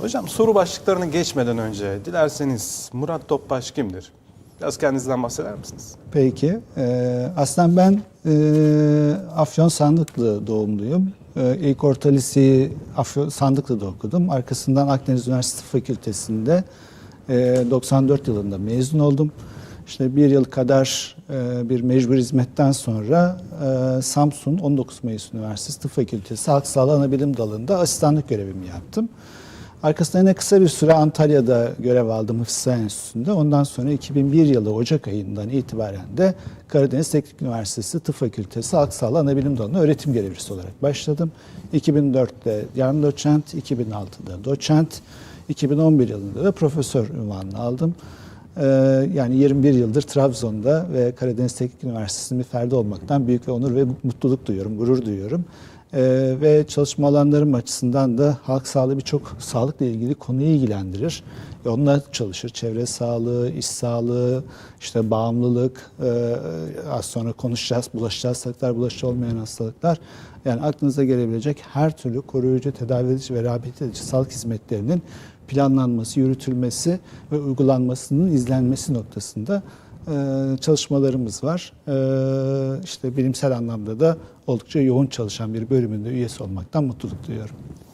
Hocam soru başlıklarını geçmeden önce dilerseniz Murat Topbaş kimdir? Biraz kendinizden bahseder misiniz? Peki. Ee, aslında ben e, Afyon Sandıklı doğumluyum. Ee, ilk orta liseyi Afyon Sandıklı'da okudum. Arkasından Akdeniz Üniversitesi Fakültesi'nde e, 94 yılında mezun oldum. İşte bir yıl kadar e, bir mecbur hizmetten sonra e, Samsun 19 Mayıs Üniversitesi Tıp Fakültesi Halk Sağlığı Anabilim Dalı'nda asistanlık görevimi yaptım. Arkasından yine kısa bir süre Antalya'da görev aldım Hıfzı Enstitüsü'nde. Ondan sonra 2001 yılı Ocak ayından itibaren de Karadeniz Teknik Üniversitesi Tıp Fakültesi Halk Anabilim Dalı'na öğretim görevlisi olarak başladım. 2004'te yarım doçent, 2006'da doçent, 2011 yılında da profesör unvanını aldım. Ee, yani 21 yıldır Trabzon'da ve Karadeniz Teknik Üniversitesi'nin bir ferdi olmaktan büyük ve onur ve mutluluk duyuyorum, gurur duyuyorum. Ee, ve çalışma alanlarım açısından da halk sağlığı birçok sağlıkla ilgili konuyu ilgilendirir. Ve onunla çalışır. Çevre sağlığı, iş sağlığı, işte bağımlılık, e, az sonra konuşacağız, bulaşıcı hastalıklar, bulaşıcı olmayan hastalıklar. Yani aklınıza gelebilecek her türlü koruyucu, tedavi edici ve rehabilite edici sağlık hizmetlerinin planlanması, yürütülmesi ve uygulanmasının izlenmesi noktasında e, çalışmalarımız var. E, işte bilimsel anlamda da oldukça yoğun çalışan bir bölümünde üyesi olmaktan mutluluk duyuyorum.